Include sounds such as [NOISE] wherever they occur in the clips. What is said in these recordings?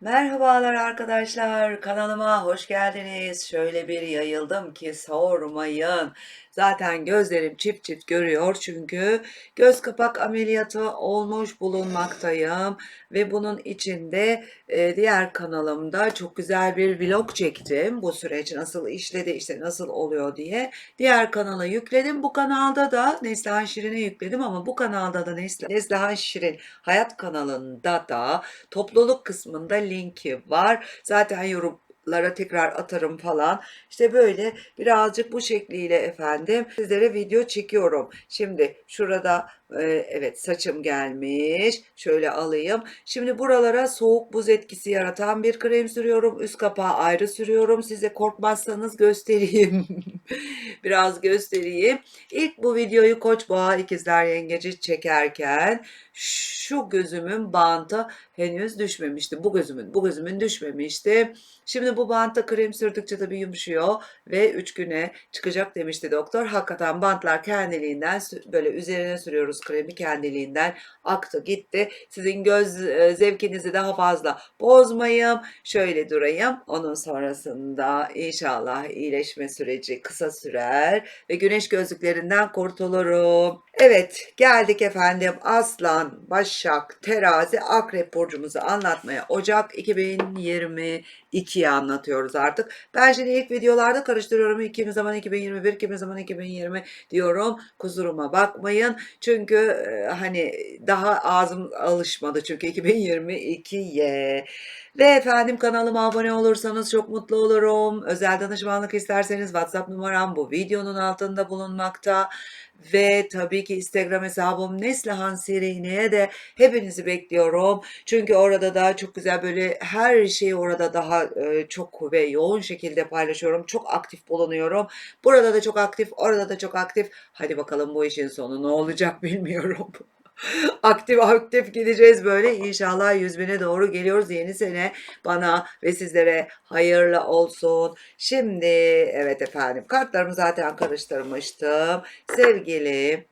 Merhabalar arkadaşlar, kanalıma hoş geldiniz. Şöyle bir yayıldım ki sormayın. Zaten gözlerim çift çift görüyor çünkü göz kapak ameliyatı olmuş bulunmaktayım. Ve bunun içinde e, diğer kanalımda çok güzel bir vlog çektim. Bu süreç nasıl işledi, işte nasıl oluyor diye. Diğer kanala yükledim. Bu kanalda da Neslihan Şirin'e yükledim ama bu kanalda da Nesli- Neslihan Şirin Hayat kanalında da topluluk kısmında linki var. Zaten yorumlara tekrar atarım falan. İşte böyle birazcık bu şekliyle efendim sizlere video çekiyorum. Şimdi şurada e, evet saçım gelmiş. Şöyle alayım. Şimdi buralara soğuk buz etkisi yaratan bir krem sürüyorum. Üst kapağı ayrı sürüyorum. Size korkmazsanız göstereyim. [LAUGHS] Biraz göstereyim. İlk bu videoyu Koç Boğa İkizler Yengeci çekerken şu gözümün bantı henüz düşmemişti. Bu gözümün, bu gözümün düşmemişti. Şimdi bu bantta krem sürdükçe tabii yumuşuyor ve 3 güne çıkacak demişti doktor. Hakikaten bantlar kendiliğinden böyle üzerine sürüyoruz kremi kendiliğinden aktı gitti. Sizin göz e, zevkinizi daha fazla bozmayayım. Şöyle durayım. Onun sonrasında inşallah iyileşme süreci kısa sürer ve güneş gözlüklerinden kurtulurum. Evet geldik efendim Aslan, Başak, Terazi, Akrep burcumuzu anlatmaya. Ocak 2022'yi anlatıyoruz artık. Ben şimdi ilk videolarda karıştırıyorum. Kimi zaman 2021, kimi zaman 2020 diyorum. Kusuruma bakmayın. Çünkü e, hani daha ağzım alışmadı çünkü 2022'ye. Ve efendim kanalıma abone olursanız çok mutlu olurum. Özel danışmanlık isterseniz WhatsApp numaram bu videonun altında bulunmakta. Ve tabii ki Instagram hesabım Neslihan Sirine'ye de hepinizi bekliyorum. Çünkü orada da çok güzel böyle her şeyi orada daha e, çok ve yoğun şekilde paylaşıyorum. Çok aktif bulunuyorum. Burada da çok aktif, orada da çok aktif. Hadi bakalım bu işin sonu ne olacak [LAUGHS] bilmiyorum. Aktif aktif gideceğiz böyle. İnşallah 100 bine doğru geliyoruz. Yeni sene bana ve sizlere hayırlı olsun. Şimdi evet efendim kartlarımı zaten karıştırmıştım. Sevgili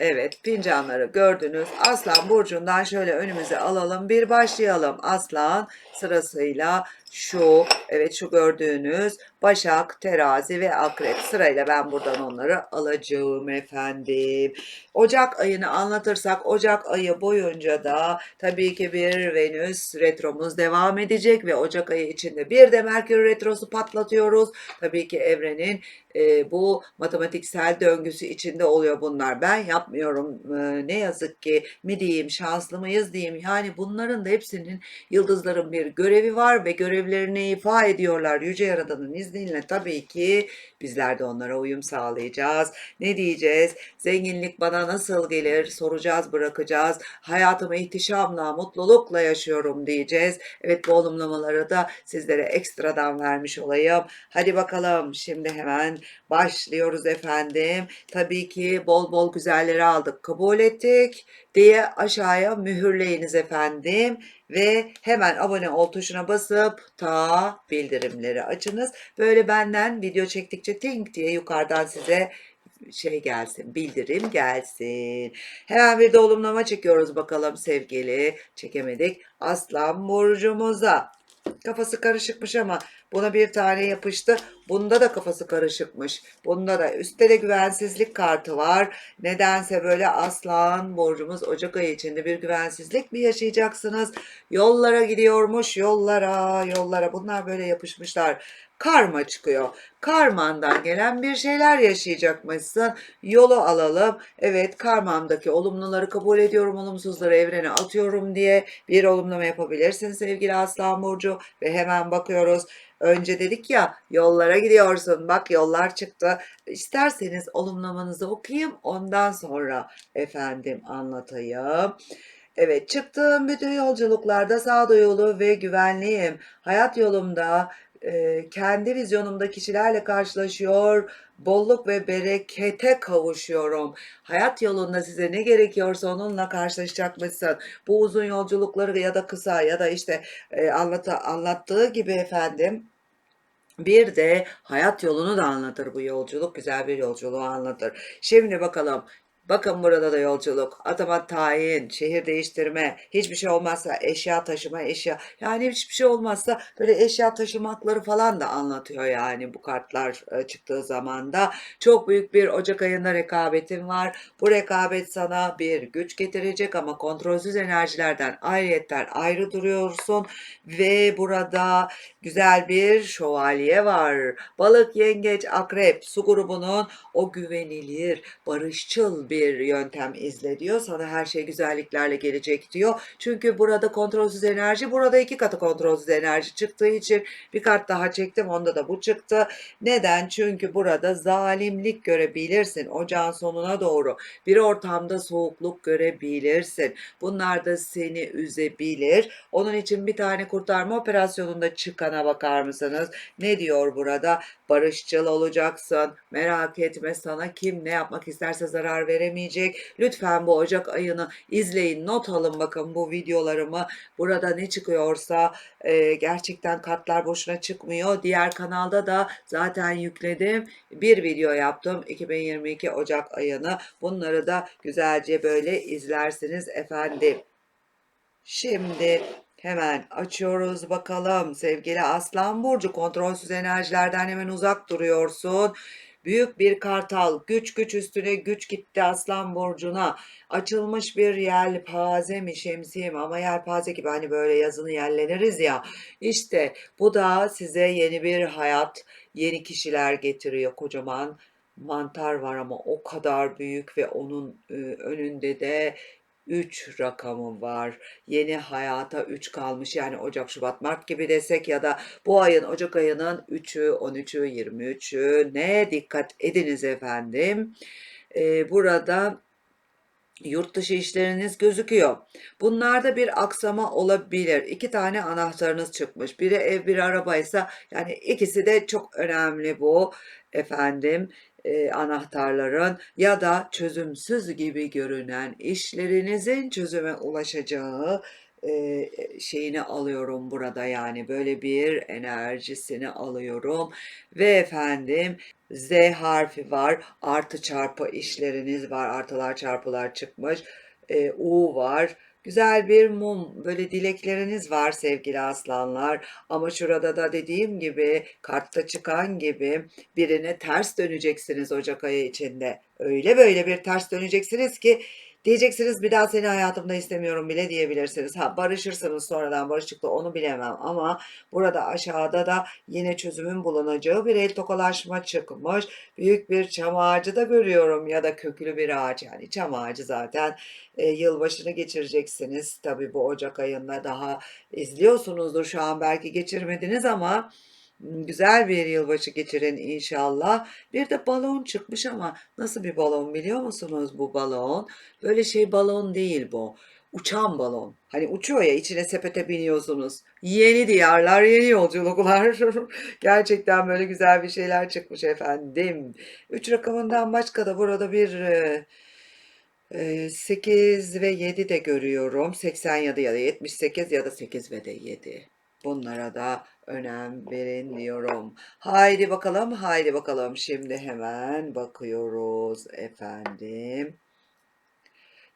Evet fincanları gördünüz. Aslan burcundan şöyle önümüze alalım. Bir başlayalım. Aslan sırasıyla şu evet şu gördüğünüz Başak, Terazi ve Akrep sırayla ben buradan onları alacağım efendim. Ocak ayını anlatırsak Ocak ayı boyunca da tabii ki bir Venüs retromuz devam edecek ve Ocak ayı içinde bir de Merkür retrosu patlatıyoruz. Tabii ki evrenin e, bu matematiksel döngüsü içinde oluyor bunlar. Ben yapmıyorum e, ne yazık ki mi diyeyim şanslı mıyız diyeyim. Yani bunların da hepsinin yıldızların bir görevi var ve görevlerini ifa ediyorlar. Yüce Yaradan'ın izniyle tabii ki bizler de onlara uyum sağlayacağız. Ne diyeceğiz? Zenginlik bana nasıl gelir? Soracağız, bırakacağız. Hayatımı ihtişamla, mutlulukla yaşıyorum diyeceğiz. Evet bu olumlamaları da sizlere ekstradan vermiş olayım. Hadi bakalım şimdi hemen başlıyoruz efendim. Tabii ki bol bol güzelleri aldık, kabul ettik diye aşağıya mühürleyiniz efendim ve hemen abone ol tuşuna basıp ta bildirimleri açınız. Böyle benden video çektikçe tink diye yukarıdan size şey gelsin, bildirim gelsin. Hemen bir de olumlama çekiyoruz bakalım sevgili. Çekemedik. Aslan burcumuza. Kafası karışıkmış ama buna bir tane yapıştı. Bunda da kafası karışıkmış. Bunda da üstte de güvensizlik kartı var. Nedense böyle aslan borcumuz Ocak ayı içinde bir güvensizlik mi yaşayacaksınız? Yollara gidiyormuş yollara yollara. Bunlar böyle yapışmışlar. Karma çıkıyor. Karmandan gelen bir şeyler yaşayacakmışsın. Yolu alalım. Evet karmamdaki olumluları kabul ediyorum. Olumsuzları evrene atıyorum diye bir olumlama yapabilirsin sevgili Aslan Burcu. Ve hemen bakıyoruz. Önce dedik ya yollara gidiyorsun. Bak yollar çıktı. İsterseniz olumlamanızı okuyayım. Ondan sonra efendim anlatayım. Evet çıktığım bütün yolculuklarda sağduyulu ve güvenliyim. Hayat yolumda e, kendi vizyonumda kişilerle karşılaşıyor, bolluk ve berekete kavuşuyorum. Hayat yolunda size ne gerekiyorsa onunla karşılaşacakmışsın. Bu uzun yolculukları ya da kısa ya da işte e, anlatı, anlattığı gibi efendim bir de hayat yolunu da anlatır bu yolculuk. Güzel bir yolculuğu anlatır. Şimdi bakalım Bakın burada da yolculuk, atama tayin, şehir değiştirme, hiçbir şey olmazsa eşya taşıma, eşya. Yani hiçbir şey olmazsa böyle eşya taşımakları falan da anlatıyor yani bu kartlar e, çıktığı zaman da. Çok büyük bir Ocak ayında rekabetin var. Bu rekabet sana bir güç getirecek ama kontrolsüz enerjilerden ayrıyetten ayrı duruyorsun ve burada güzel bir şövalye var. Balık, yengeç, akrep, su grubunun o güvenilir, barışçıl bir yöntem izle diyor. Sana her şey güzelliklerle gelecek diyor. Çünkü burada kontrolsüz enerji, burada iki katı kontrolsüz enerji çıktığı için bir kart daha çektim. Onda da bu çıktı. Neden? Çünkü burada zalimlik görebilirsin. Ocağın sonuna doğru bir ortamda soğukluk görebilirsin. Bunlar da seni üzebilir. Onun için bir tane kurtarma operasyonunda çıkana bakar mısınız? Ne diyor burada? Barışçıl olacaksın. Merak etme sana kim ne yapmak isterse zarar veremeyecek. Lütfen bu Ocak ayını izleyin. Not alın bakın bu videolarımı. Burada ne çıkıyorsa e, gerçekten kartlar boşuna çıkmıyor. Diğer kanalda da zaten yükledim. Bir video yaptım 2022 Ocak ayını. Bunları da güzelce böyle izlersiniz efendim. Şimdi hemen açıyoruz bakalım. Sevgili Aslan Burcu kontrolsüz enerjilerden hemen uzak duruyorsun. Büyük bir kartal güç güç üstüne güç gitti Aslan Burcu'na. Açılmış bir yelpaze mi şemsiye mi ama yelpaze gibi hani böyle yazını yerleniriz ya. İşte bu da size yeni bir hayat, yeni kişiler getiriyor kocaman. Mantar var ama o kadar büyük ve onun e, önünde de 3 rakamı var. Yeni hayata 3 kalmış. Yani Ocak, Şubat, Mart gibi desek ya da bu ayın Ocak ayının 3'ü, 13'ü, 23'ü ne dikkat ediniz efendim. Ee, burada yurt dışı işleriniz gözüküyor. Bunlarda bir aksama olabilir. İki tane anahtarınız çıkmış. Biri ev, biri arabaysa yani ikisi de çok önemli bu efendim e, anahtarların ya da çözümsüz gibi görünen işlerinizin çözüme ulaşacağı e, şeyini alıyorum burada. Yani böyle bir enerjisini alıyorum ve efendim Z harfi var artı çarpı işleriniz var artılar çarpılar çıkmış E, U var Güzel bir mum, böyle dilekleriniz var sevgili aslanlar. Ama şurada da dediğim gibi, kartta çıkan gibi birine ters döneceksiniz Ocak ayı içinde. Öyle böyle bir ters döneceksiniz ki diyeceksiniz bir daha seni hayatımda istemiyorum bile diyebilirsiniz. Ha barışırsınız sonradan barışıkla onu bilemem ama burada aşağıda da yine çözümün bulunacağı bir el tokalaşma çıkmış. Büyük bir çam ağacı da görüyorum ya da köklü bir ağaç yani çam ağacı zaten e, yılbaşını geçireceksiniz. Tabii bu Ocak ayında daha izliyorsunuzdur şu an belki geçirmediniz ama güzel bir yılbaşı geçirin inşallah. Bir de balon çıkmış ama nasıl bir balon biliyor musunuz bu balon? Böyle şey balon değil bu. Uçan balon. Hani uçuyor ya içine sepete biniyorsunuz. Yeni diyarlar, yeni yolculuklar. [LAUGHS] Gerçekten böyle güzel bir şeyler çıkmış efendim. Üç rakamından başka da burada bir e, 8 ve 7 de görüyorum. 87 ya da 78 ya da 8 ve de 7. Bunlara da önem verin diyorum. Haydi bakalım, haydi bakalım. Şimdi hemen bakıyoruz efendim.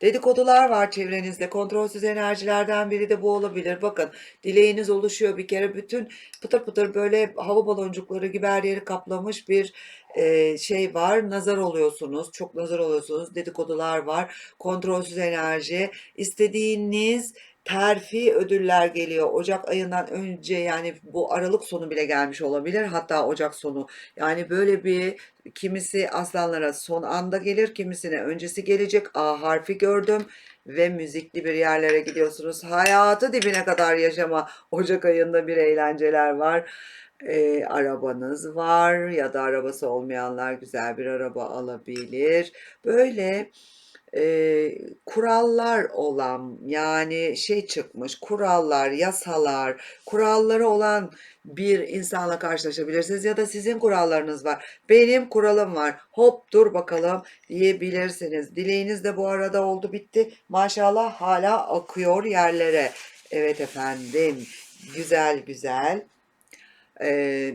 Dedikodular var çevrenizde. Kontrolsüz enerjilerden biri de bu olabilir. Bakın dileğiniz oluşuyor bir kere. Bütün pıtır pıtır böyle hava baloncukları gibi her yeri kaplamış bir e, şey var. Nazar oluyorsunuz. Çok nazar oluyorsunuz. Dedikodular var. Kontrolsüz enerji. İstediğiniz terfi ödüller geliyor. Ocak ayından önce yani bu Aralık sonu bile gelmiş olabilir. Hatta Ocak sonu. Yani böyle bir kimisi aslanlara son anda gelir, kimisine öncesi gelecek. A harfi gördüm ve müzikli bir yerlere gidiyorsunuz. Hayatı dibine kadar yaşama. Ocak ayında bir eğlenceler var. E, arabanız var ya da arabası olmayanlar güzel bir araba alabilir. Böyle e, kurallar olan yani şey çıkmış kurallar, yasalar, kuralları olan bir insanla karşılaşabilirsiniz ya da sizin kurallarınız var. Benim kuralım var. Hop dur bakalım diyebilirsiniz. Dileğiniz de bu arada oldu bitti. Maşallah hala akıyor yerlere. Evet efendim. Güzel güzel. Ee,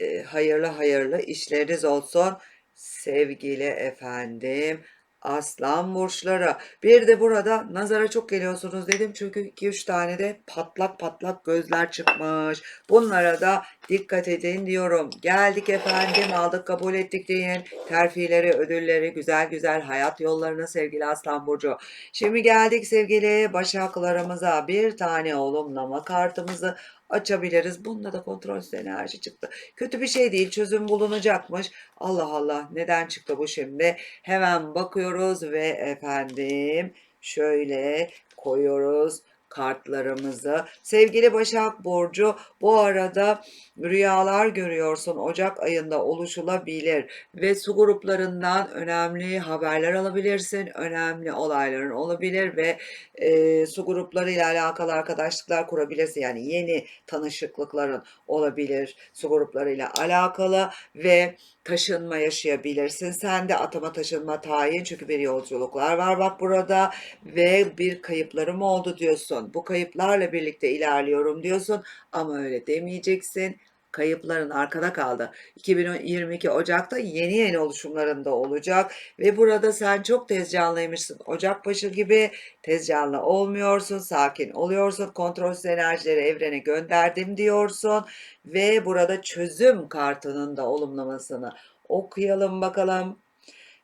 e, hayırlı hayırlı işleriniz olsun sevgili efendim aslan burçları. Bir de burada nazara çok geliyorsunuz dedim çünkü 2-3 tane de patlak patlak gözler çıkmış. Bunlara da dikkat edin diyorum. Geldik efendim aldık kabul ettik deyin. Terfileri, ödülleri, güzel güzel hayat yollarına sevgili aslan burcu. Şimdi geldik sevgili başaklarımıza bir tane olumlama kartımızı açabiliriz. Bunda da kontrolsüz enerji çıktı. Kötü bir şey değil. Çözüm bulunacakmış. Allah Allah neden çıktı bu şimdi? Hemen bakıyoruz ve efendim şöyle koyuyoruz kartlarımızı. Sevgili Başak Burcu bu arada rüyalar görüyorsun. Ocak ayında oluşulabilir ve su gruplarından önemli haberler alabilirsin. Önemli olayların olabilir ve e, su grupları ile alakalı arkadaşlıklar kurabilirsin. Yani yeni tanışıklıkların olabilir su grupları ile alakalı ve taşınma yaşayabilirsin. Sen de atama taşınma tayin çünkü bir yolculuklar var bak burada ve bir kayıplarım oldu diyorsun. Bu kayıplarla birlikte ilerliyorum diyorsun ama öyle demeyeceksin. Kayıpların arkada kaldı. 2022 Ocak'ta yeni yeni oluşumlarında olacak ve burada sen çok tez canlıymışsın. Ocak başı gibi tez canlı olmuyorsun, sakin oluyorsun, kontrolsüz enerjileri evrene gönderdim diyorsun ve burada çözüm kartının da olumlamasını okuyalım bakalım.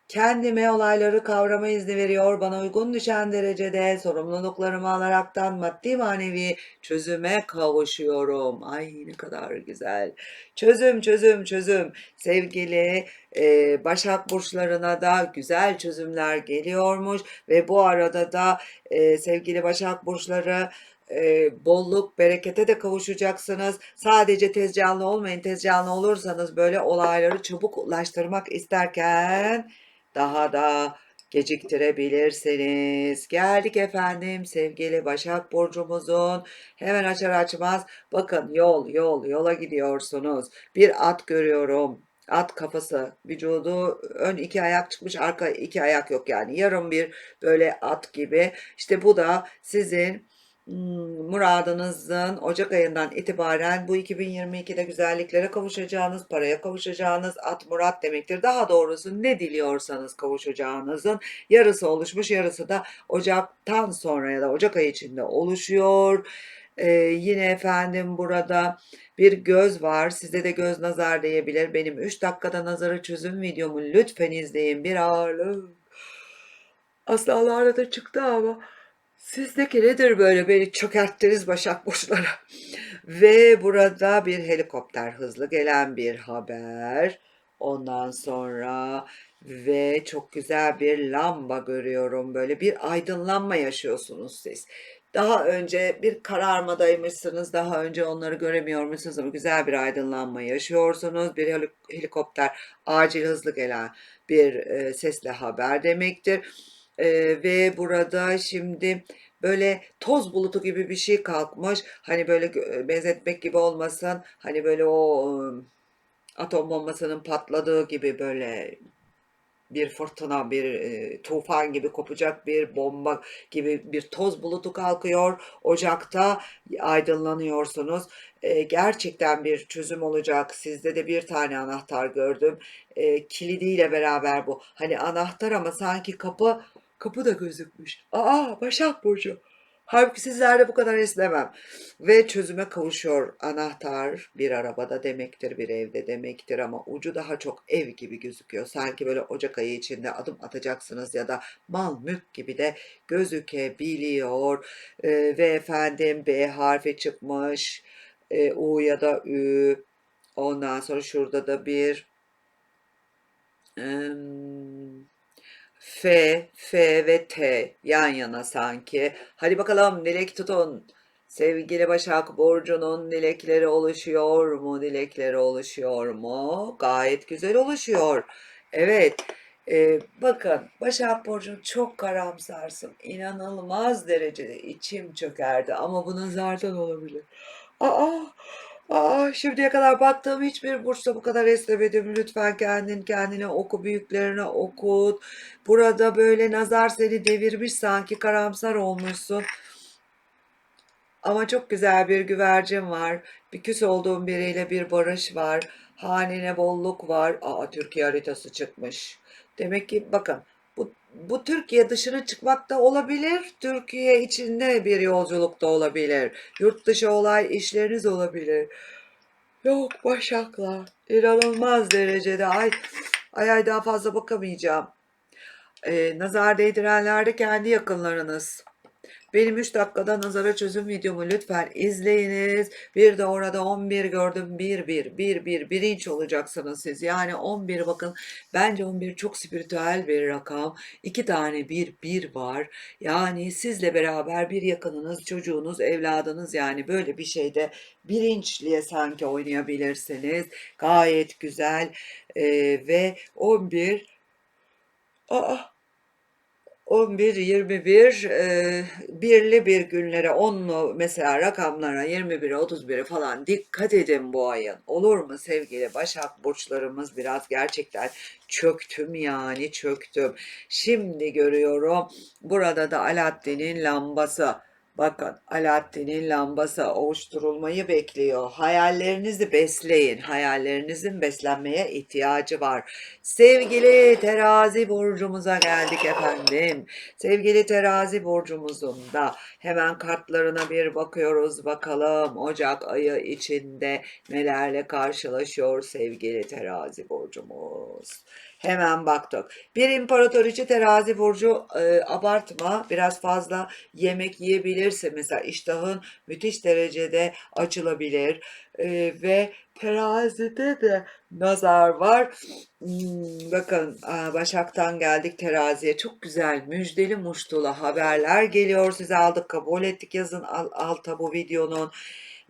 Kendime olayları kavrama izni veriyor, bana uygun düşen derecede sorumluluklarımı alaraktan maddi manevi çözüme kavuşuyorum. Ay ne kadar güzel. Çözüm, çözüm, çözüm. Sevgili e, Başak Burçlarına da güzel çözümler geliyormuş ve bu arada da e, sevgili Başak Burçları e, bolluk, berekete de kavuşacaksınız. Sadece tez canlı olmayın. Tez canlı olursanız böyle olayları çabuk ulaştırmak isterken daha da geciktirebilirsiniz. Geldik efendim sevgili Başak Burcumuzun hemen açar açmaz bakın yol yol yola gidiyorsunuz. Bir at görüyorum. At kafası, vücudu ön iki ayak çıkmış, arka iki ayak yok yani. Yarım bir böyle at gibi. İşte bu da sizin muradınızın Ocak ayından itibaren bu 2022'de güzelliklere kavuşacağınız, paraya kavuşacağınız at murat demektir. Daha doğrusu ne diliyorsanız kavuşacağınızın yarısı oluşmuş, yarısı da Ocak'tan sonra ya da Ocak ayı içinde oluşuyor. Ee, yine efendim burada bir göz var. Size de göz nazar diyebilir. Benim 3 dakikada nazarı çözüm videomu lütfen izleyin. Bir ağırlık. Aslanlarda da çıktı ama Sizdeki nedir böyle beni çökerttiniz Başak Burçları? [LAUGHS] Ve burada bir helikopter hızlı gelen bir haber. Ondan sonra ve çok güzel bir lamba görüyorum. Böyle bir aydınlanma yaşıyorsunuz siz. Daha önce bir kararmadaymışsınız. Daha önce onları göremiyormuşsunuz ama güzel bir aydınlanma yaşıyorsunuz. Bir helikopter acil hızlı gelen bir e, sesle haber demektir. E, ve burada şimdi böyle toz bulutu gibi bir şey kalkmış. Hani böyle benzetmek gibi olmasın. Hani böyle o atom bombasının patladığı gibi böyle bir fırtına, bir e, tufan gibi kopacak bir bomba gibi bir toz bulutu kalkıyor. Ocakta aydınlanıyorsunuz. E, gerçekten bir çözüm olacak. Sizde de bir tane anahtar gördüm. E, kilidiyle beraber bu. Hani anahtar ama sanki kapı Kapı da gözükmüş. Aa Başak Burcu. Halbuki sizlerde bu kadar esnemem. Ve çözüme kavuşuyor anahtar bir arabada demektir, bir evde demektir ama ucu daha çok ev gibi gözüküyor. Sanki böyle Ocak ayı içinde adım atacaksınız ya da mal mülk gibi de gözükebiliyor. Ee, ve efendim B harfi çıkmış. Ee, U ya da Ü. Ondan sonra şurada da bir... Im, F, F ve T yan yana sanki. Hadi bakalım dilek tutun. Sevgili Başak Burcu'nun dilekleri oluşuyor mu? Dilekleri oluşuyor mu? Gayet güzel oluşuyor. Evet. Ee, bakın Başak Burcu çok karamsarsın. İnanılmaz derecede içim çökerdi ama bu nazardan olabilir. Aa Aa, şimdiye kadar baktığım hiçbir burçta bu kadar esnemedim. Lütfen kendin kendine oku, büyüklerine okut. Burada böyle nazar seni devirmiş sanki karamsar olmuşsun. Ama çok güzel bir güvercin var. Bir küs olduğum biriyle bir barış var. Hanene bolluk var. Aa Türkiye haritası çıkmış. Demek ki bakın bu, Türkiye dışına çıkmak da olabilir. Türkiye içinde bir yolculuk da olabilir. Yurt dışı olay işleriniz olabilir. Yok Başaklar. İnanılmaz derecede. Ay, ay, ay daha fazla bakamayacağım. Ee, nazar değdirenler de kendi yakınlarınız. Benim 3 dakikada nazara çözüm videomu lütfen izleyiniz. Bir de orada 11 gördüm. 1 1 1 1 birinci olacaksınız siz. Yani 11 bakın bence 11 çok spiritüel bir rakam. 2 tane 1 1 var. Yani sizle beraber bir yakınınız, çocuğunuz, evladınız yani böyle bir şeyde bilinçliye sanki oynayabilirsiniz. Gayet güzel. Ee, ve 11 Aa 11, 21, e, birli bir günlere, onlu mesela rakamlara, 21'e, 31'e falan dikkat edin bu ayın. Olur mu sevgili Başak burçlarımız biraz gerçekten çöktüm yani çöktüm. Şimdi görüyorum burada da Alaaddin'in lambası. Bakın Alaaddin'in lambası oluşturulmayı bekliyor. Hayallerinizi besleyin. Hayallerinizin beslenmeye ihtiyacı var. Sevgili terazi burcumuza geldik efendim. Sevgili terazi burcumuzun da hemen kartlarına bir bakıyoruz bakalım. Ocak ayı içinde nelerle karşılaşıyor sevgili terazi burcumuz. Hemen baktık. Bir imparatoriçe terazi burcu e, abartma biraz fazla yemek yiyebilirse mesela iştahın müthiş derecede açılabilir E, ve terazide de nazar var. Hmm, bakın Başak'tan geldik teraziye çok güzel müjdeli muştulu haberler geliyor size aldık kabul ettik yazın al, alta bu videonun.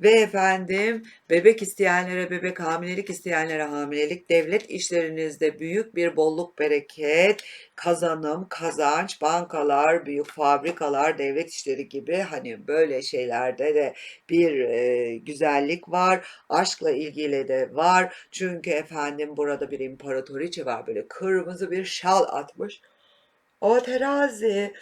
Ve efendim bebek isteyenlere bebek, hamilelik isteyenlere hamilelik, devlet işlerinizde büyük bir bolluk, bereket, kazanım, kazanç, bankalar, büyük fabrikalar, devlet işleri gibi hani böyle şeylerde de bir e, güzellik var. Aşkla ilgili de var. Çünkü efendim burada bir imparatoriçe var böyle kırmızı bir şal atmış. O terazi.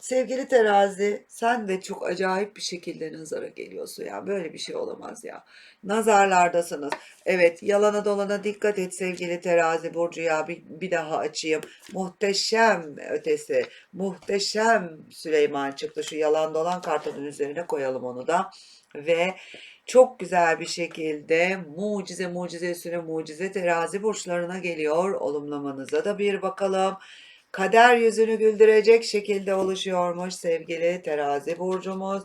Sevgili terazi, sen de çok acayip bir şekilde nazara geliyorsun ya. Böyle bir şey olamaz ya. Nazarlardasınız. Evet, yalana dolana dikkat et sevgili terazi burcu ya. Bir, bir daha açayım. Muhteşem ötesi. Muhteşem Süleyman çıktı. Şu yalan dolan kartının üzerine koyalım onu da. Ve çok güzel bir şekilde mucize mucize üstüne mucize terazi burçlarına geliyor. Olumlamanıza da bir bakalım. Kader yüzünü güldürecek şekilde oluşuyormuş sevgili terazi burcumuz.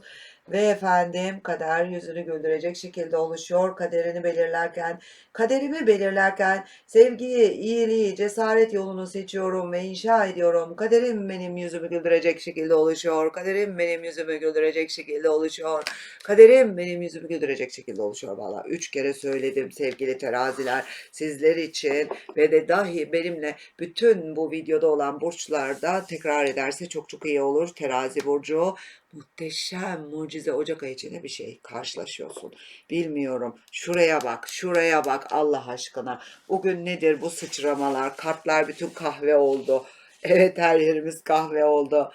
Ve efendim kader yüzünü güldürecek şekilde oluşuyor. Kaderini belirlerken, kaderimi belirlerken sevgiyi, iyiliği, cesaret yolunu seçiyorum ve inşa ediyorum. Kaderim benim yüzümü güldürecek şekilde oluşuyor. Kaderim benim yüzümü güldürecek şekilde oluşuyor. Kaderim benim yüzümü güldürecek şekilde oluşuyor. Valla üç kere söyledim sevgili teraziler sizler için ve de dahi benimle bütün bu videoda olan burçlarda tekrar ederse çok çok iyi olur. Terazi burcu muhteşem mucize Ocak ayı içinde bir şey karşılaşıyorsun. Bilmiyorum. Şuraya bak, şuraya bak Allah aşkına. Bugün nedir bu sıçramalar? Kartlar bütün kahve oldu. [LAUGHS] Evet her yerimiz kahve oldu.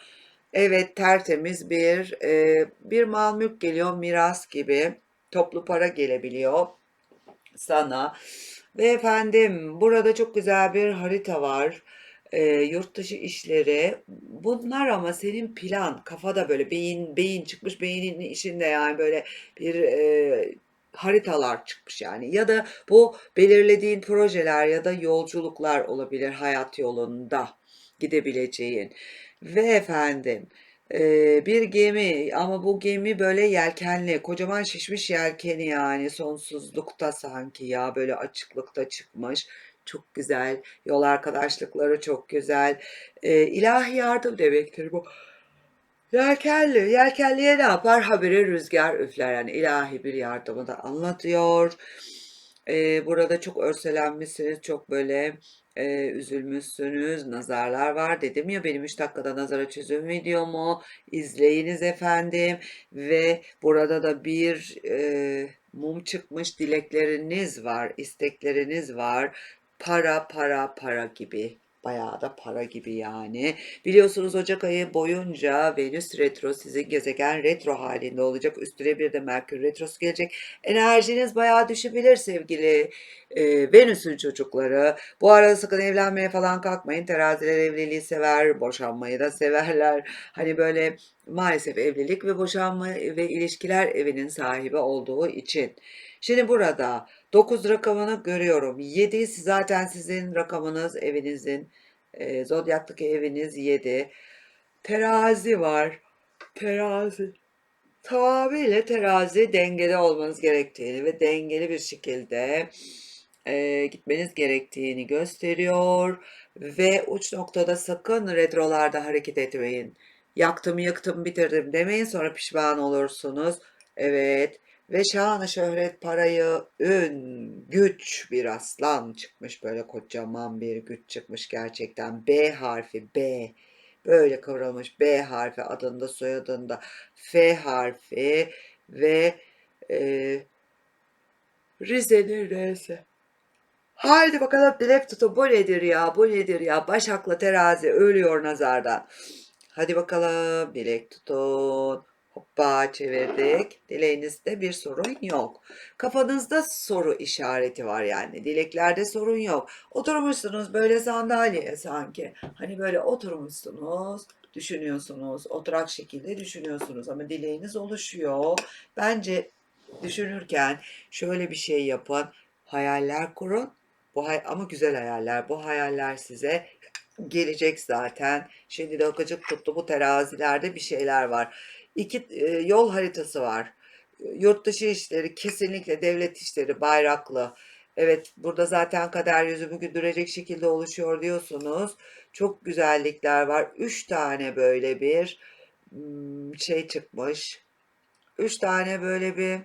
Evet tertemiz bir e, bir mal mülk geliyor miras gibi. Toplu para gelebiliyor sana. Ve efendim burada çok güzel bir harita var e, yurt dışı işleri bunlar ama senin plan kafada böyle beyin beyin çıkmış beynin içinde yani böyle bir e, haritalar çıkmış yani. Ya da bu belirlediğin projeler ya da yolculuklar olabilir hayat yolunda gidebileceğin. Ve efendim e, bir gemi ama bu gemi böyle yelkenli kocaman şişmiş yelkeni yani sonsuzlukta sanki ya böyle açıklıkta çıkmış çok güzel. Yol arkadaşlıkları çok güzel. Ee, ilahi yardım demektir bu. Yelkenli. Yelkenliye ne yapar? Habire rüzgar üfler. Yani ilahi bir yardımı da anlatıyor. Ee, burada çok örselenmişsiniz. Çok böyle e, üzülmüşsünüz. Nazarlar var. Dedim ya benim 3 dakikada nazara çözüm videomu. izleyiniz efendim. Ve burada da bir e, mum çıkmış dilekleriniz var. istekleriniz var para para para gibi Bayağı da para gibi yani. Biliyorsunuz Ocak ayı boyunca Venüs retro sizin gezegen retro halinde olacak. Üstüne bir de Merkür retrosu gelecek. Enerjiniz bayağı düşebilir sevgili e, Venüs'ün çocukları. Bu arada sakın evlenmeye falan kalkmayın. Teraziler evliliği sever, boşanmayı da severler. Hani böyle maalesef evlilik ve boşanma ve ilişkiler evinin sahibi olduğu için. Şimdi burada 9 rakamını görüyorum. 7 zaten sizin rakamınız, evinizin. E, zodyaktaki eviniz 7. Terazi var. Terazi. Tamamıyla terazi dengede olmanız gerektiğini ve dengeli bir şekilde e, gitmeniz gerektiğini gösteriyor. Ve uç noktada sakın retrolarda hareket etmeyin. Yaktım yıktım bitirdim demeyin sonra pişman olursunuz. Evet. Ve şanı şöhret parayı ün güç bir aslan çıkmış böyle kocaman bir güç çıkmış gerçekten B harfi B böyle kıvrılmış B harfi adında soyadında F harfi ve e, Rize'nin R'si. Haydi bakalım dilek tutun. Bu nedir ya? Bu nedir ya? Başak'la terazi ölüyor nazardan. Hadi bakalım dilek tutun. Hoppa çevirdik. Dileğinizde bir sorun yok. Kafanızda soru işareti var yani. Dileklerde sorun yok. Oturmuşsunuz böyle sandalyeye sanki. Hani böyle oturmuşsunuz, düşünüyorsunuz. Oturak şekilde düşünüyorsunuz ama dileğiniz oluşuyor. Bence düşünürken şöyle bir şey yapın. Hayaller kurun. Bu hay ama güzel hayaller. Bu hayaller size gelecek zaten. Şimdi de akıcık tuttu bu terazilerde bir şeyler var. İki e, yol haritası var. Yurt dışı işleri kesinlikle devlet işleri bayraklı. Evet burada zaten kader yüzümü güldürecek şekilde oluşuyor diyorsunuz. Çok güzellikler var. Üç tane böyle bir hmm, şey çıkmış. Üç tane böyle bir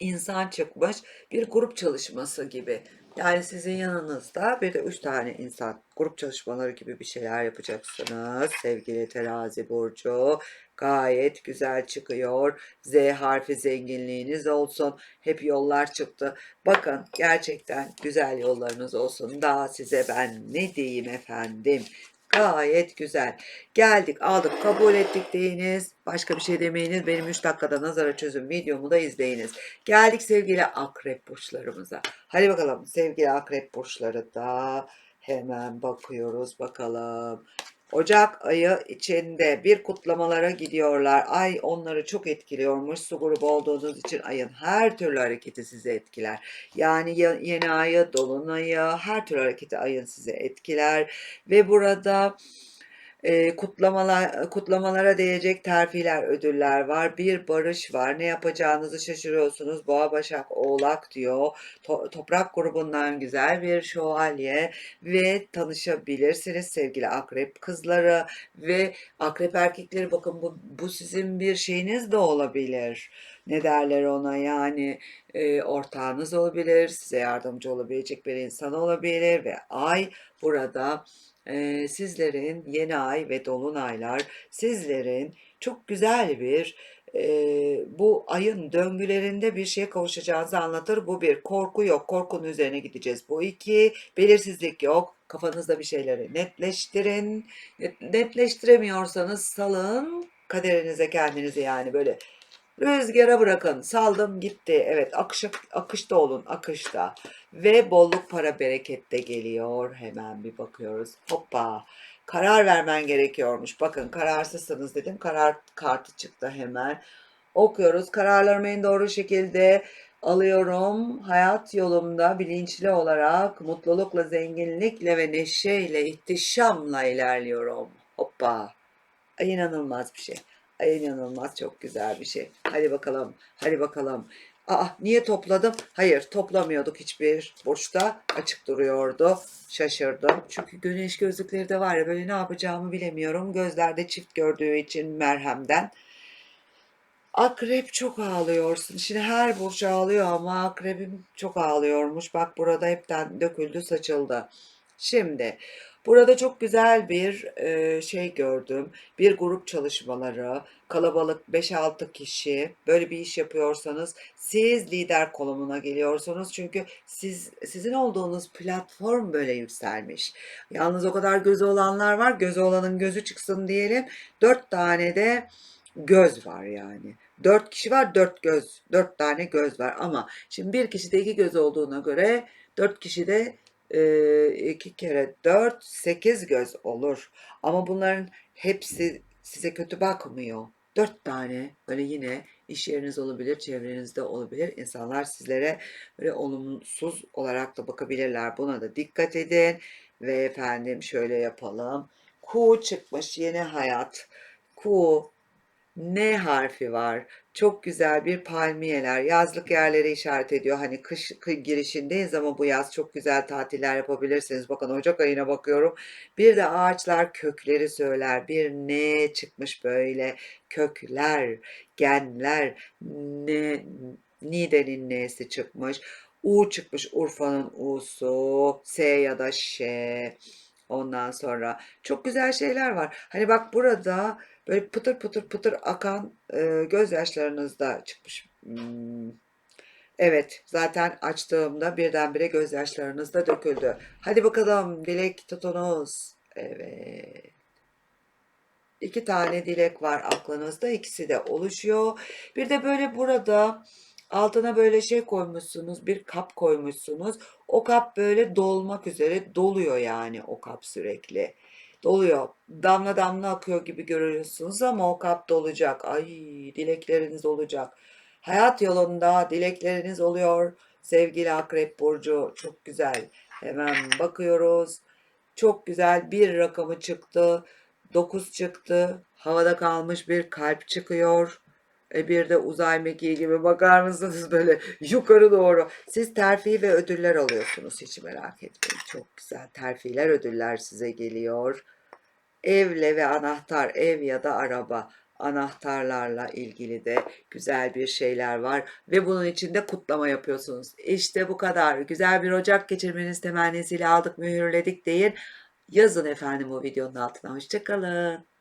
insan çıkmış. Bir grup çalışması gibi. Yani sizin yanınızda bir de üç tane insan grup çalışmaları gibi bir şeyler yapacaksınız. Sevgili terazi burcu gayet güzel çıkıyor. Z harfi zenginliğiniz olsun. Hep yollar çıktı. Bakın gerçekten güzel yollarınız olsun. Daha size ben ne diyeyim efendim. Gayet güzel. Geldik, aldık, kabul ettik deyiniz. Başka bir şey demeyiniz. Benim 3 dakikada nazara çözüm videomu da izleyiniz. Geldik sevgili akrep burçlarımıza. Hadi bakalım sevgili akrep burçları da hemen bakıyoruz bakalım. Ocak ayı içinde bir kutlamalara gidiyorlar. Ay onları çok etkiliyormuş. Su grubu olduğunuz için ayın her türlü hareketi sizi etkiler. Yani yeni ayı, dolunayı, her türlü hareketi ayın sizi etkiler. Ve burada e, kutlamalar kutlamalara değecek terfiler, ödüller var. Bir barış var. Ne yapacağınızı şaşırıyorsunuz. Boğa, Başak, Oğlak diyor. To- toprak grubundan güzel bir şövalye ve tanışabilirsiniz sevgili akrep kızları ve akrep erkekleri bakın bu, bu sizin bir şeyiniz de olabilir. Ne derler ona yani e, ortağınız olabilir, size yardımcı olabilecek bir insan olabilir ve ay burada sizlerin yeni ay ve dolunaylar sizlerin çok güzel bir e, bu ayın döngülerinde bir şeye kavuşacağınızı anlatır. Bu bir korku yok. Korkunun üzerine gideceğiz. Bu iki belirsizlik yok. Kafanızda bir şeyleri netleştirin. Net, netleştiremiyorsanız salın kaderinize kendinizi yani böyle Rüzgara bırakın. Saldım gitti. Evet akış, akışta olun. Akışta. Ve bolluk para bereket de geliyor. Hemen bir bakıyoruz. Hoppa. Karar vermen gerekiyormuş. Bakın kararsızsınız dedim. Karar kartı çıktı hemen. Okuyoruz. Kararlarımı en doğru şekilde alıyorum. Hayat yolumda bilinçli olarak mutlulukla, zenginlikle ve neşeyle, ihtişamla ilerliyorum. Hoppa. İnanılmaz bir şey. İnanılmaz çok güzel bir şey. Hadi bakalım. Hadi bakalım. Aa niye topladım? Hayır toplamıyorduk hiçbir burçta. Açık duruyordu. Şaşırdım. Çünkü güneş gözlükleri de var ya böyle ne yapacağımı bilemiyorum. Gözlerde çift gördüğü için merhemden. Akrep çok ağlıyorsun. Şimdi her burç ağlıyor ama akrebim çok ağlıyormuş. Bak burada hepten döküldü saçıldı. Şimdi Burada çok güzel bir e, şey gördüm. Bir grup çalışmaları, kalabalık 5-6 kişi böyle bir iş yapıyorsanız siz lider konumuna geliyorsunuz. Çünkü siz sizin olduğunuz platform böyle yükselmiş. Yalnız o kadar gözü olanlar var. Gözü olanın gözü çıksın diyelim. Dört tane de göz var yani. Dört kişi var, dört göz, dört tane göz var. Ama şimdi bir kişide iki göz olduğuna göre dört kişide e, iki kere dört, sekiz göz olur. Ama bunların hepsi size kötü bakmıyor. Dört tane böyle yine iş yeriniz olabilir, çevrenizde olabilir. İnsanlar sizlere böyle olumsuz olarak da bakabilirler. Buna da dikkat edin. Ve efendim şöyle yapalım. Ku çıkmış yeni hayat. Ku N harfi var. Çok güzel bir palmiyeler. Yazlık yerleri işaret ediyor. Hani kış kı- girişindeyiz ama bu yaz çok güzel tatiller yapabilirsiniz. Bakın Ocak ayına bakıyorum. Bir de ağaçlar kökleri söyler. Bir N çıkmış böyle. Kökler, genler, ne, Niğde'nin N'si çıkmış. U çıkmış Urfa'nın U'su. S ya da Ş. Ondan sonra çok güzel şeyler var. Hani bak burada böyle pıtır pıtır pıtır akan e, gözyaşlarınız da çıkmış. Hmm. Evet, zaten açtığımda birdenbire gözyaşlarınız da döküldü. Hadi bakalım dilek tutunuz. Evet. İki tane dilek var aklınızda. ikisi de oluşuyor. Bir de böyle burada altına böyle şey koymuşsunuz. Bir kap koymuşsunuz. O kap böyle dolmak üzere doluyor yani o kap sürekli. Doluyor. Damla damla akıyor gibi görüyorsunuz ama o kap dolacak. Ay dilekleriniz olacak. Hayat yolunda dilekleriniz oluyor. Sevgili Akrep Burcu çok güzel. Hemen bakıyoruz. Çok güzel bir rakamı çıktı. 9 çıktı. Havada kalmış bir kalp çıkıyor. E bir de uzay mekiği gibi bakar mısınız [LAUGHS] böyle yukarı doğru. Siz terfi ve ödüller alıyorsunuz hiç merak etmeyin. Çok güzel terfiler ödüller size geliyor. Evle ve anahtar ev ya da araba anahtarlarla ilgili de güzel bir şeyler var ve bunun için de kutlama yapıyorsunuz. İşte bu kadar. Güzel bir Ocak geçirmeniz temennisiyle aldık mühürledik deyin. Yazın efendim o videonun altına. Hoşçakalın.